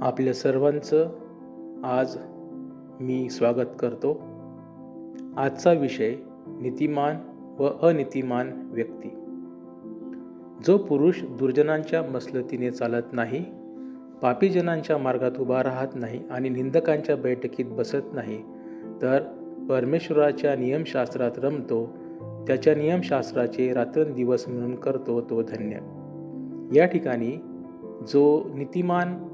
आपल्या सर्वांचं आज मी स्वागत करतो. आजचा विषय नीतिमान व अनितिमान व्यक्ती. जो पुरुष दुर्जनांच्या मसलतीने चालत नाही पापीजनांच्या मार्गात उभा राहत नाही आणि निंदकांच्या बैठकीत बसत नाही तर परमेश्वराच्या नियमशास्त्रात रमतो त्याच्या नियमशास्त्राचे रात्रंदिवस म्हणून करतो तो धन्य. या ठिकाणी जो नीतिमान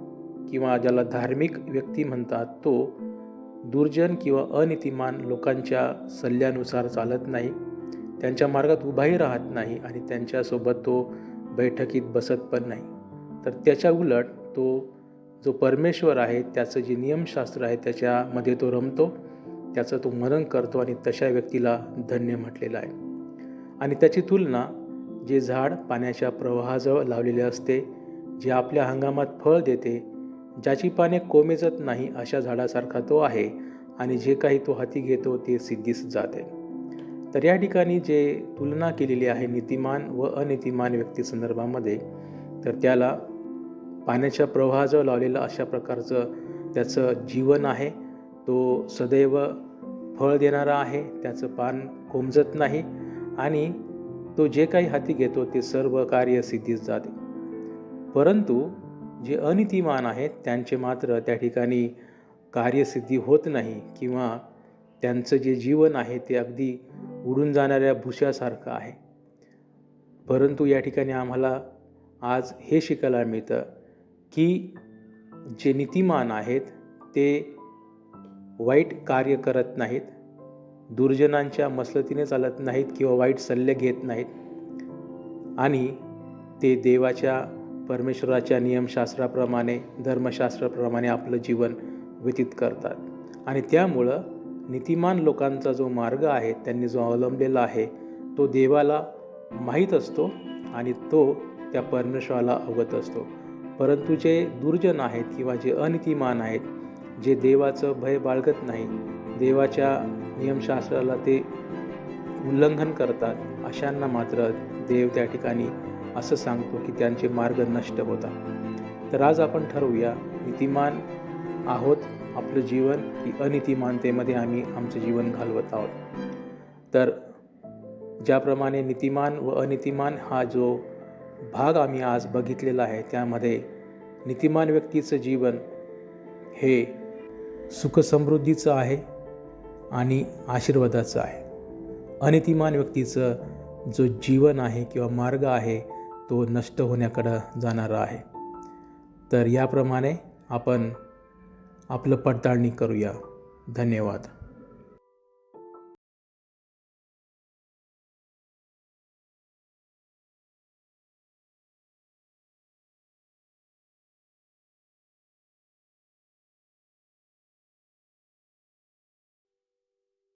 किंवा ज्याला धार्मिक व्यक्ती म्हणतात तो दुर्जन किंवा अनितिमान लोकांच्या सल्ल्यानुसार चालत नाही त्यांच्या मार्गात उभाही राहत नाही आणि त्यांच्यासोबत तो बैठकीत बसत पण नाही. तर त्याच्या उलट तो जो परमेश्वर आहे त्याचं जे नियमशास्त्र आहे त्याच्यामध्ये तो रमतो त्याचं तो मनन करतो आणि तशा व्यक्तीला धन्य म्हटलेलं आहे. आणि त्याची तुलना जे झाड पाण्याच्या प्रवाहाजवळ लावलेले असते जे आपल्या हंगामात फळ देते ज्याची पाने कोमेजत नाही अशा झाडासारखा तो आहे आणि जे काही तो हाती घेतो ते सिद्धीस जाते. तर या ठिकाणी जे तुलना केलेली आहे नीतिमान व अनितिमान व्यक्ती संदर्भामध्ये तर त्याला पाण्याच्या प्रवाहाजवळ लावलेलं अशा प्रकारचं त्याचं जीवन आहे. तो सदैव फळ देणारा आहे त्याचं पान कोमजत नाही आणि तो जे काही हाती घेतो ते सर्व कार्य सिद्धीस जाते. परंतु जे अनितिमान आहेत त्यांचे मात्र त्या ठिकाणी कार्यसिद्धी होत नाही किंवा त्यांचं जे जीवन आहे ते अगदी उडून जाणाऱ्या भुशासारखं आहे. परंतु या ठिकाणी आम्हाला आज हे शिकायला मिळतं की जे नीतिमान आहेत ते वाईट कार्य करत नाहीत दुर्जनांच्या मसलतीने चालत नाहीत किंवा वाईट सल्ले घेत नाहीत आणि ते देवाच्या परमेश्वराच्या नियमशास्त्राप्रमाणे धर्मशास्त्राप्रमाणे आपलं जीवन व्यतीत करतात. आणि त्यामुळं नीतिमान लोकांचा जो मार्ग आहे त्यांनी जो अवलंबलेला आहे तो देवाला माहीत असतो आणि तो त्या परमेश्वराला अवगत असतो. परंतु जे दुर्जन आहेत किंवा जे अनितिमान आहेत जे देवाचं भय बाळगत नाही देवाच्या नियमशास्त्राला ते उल्लंघन करतात अशांना मात्र देव त्या ठिकाणी असं सांगतो की त्यांचे मार्ग नष्ट होतात. तर आज आपण ठरवूया नीतिमान आहोत आपलं जीवन की अनितिमानतेमध्ये आम्ही आमचं जीवन घालवत आहोत. तर ज्याप्रमाणे नीतिमान व अनितिमान हा जो भाग आम्ही आज बघितलेला आहे त्यामध्ये नीतिमान व्यक्तीचं जीवन हे सुखसमृद्धीचं आहे आणि आशीर्वादाचं आहे. अनितिमान व्यक्तीचं जो जीवन आहे किंवा मार्ग आहे तो नष्ट होण्याकडं जाणारा आहे. तर याप्रमाणे आपण आपलं पडताळणी करूया. धन्यवाद.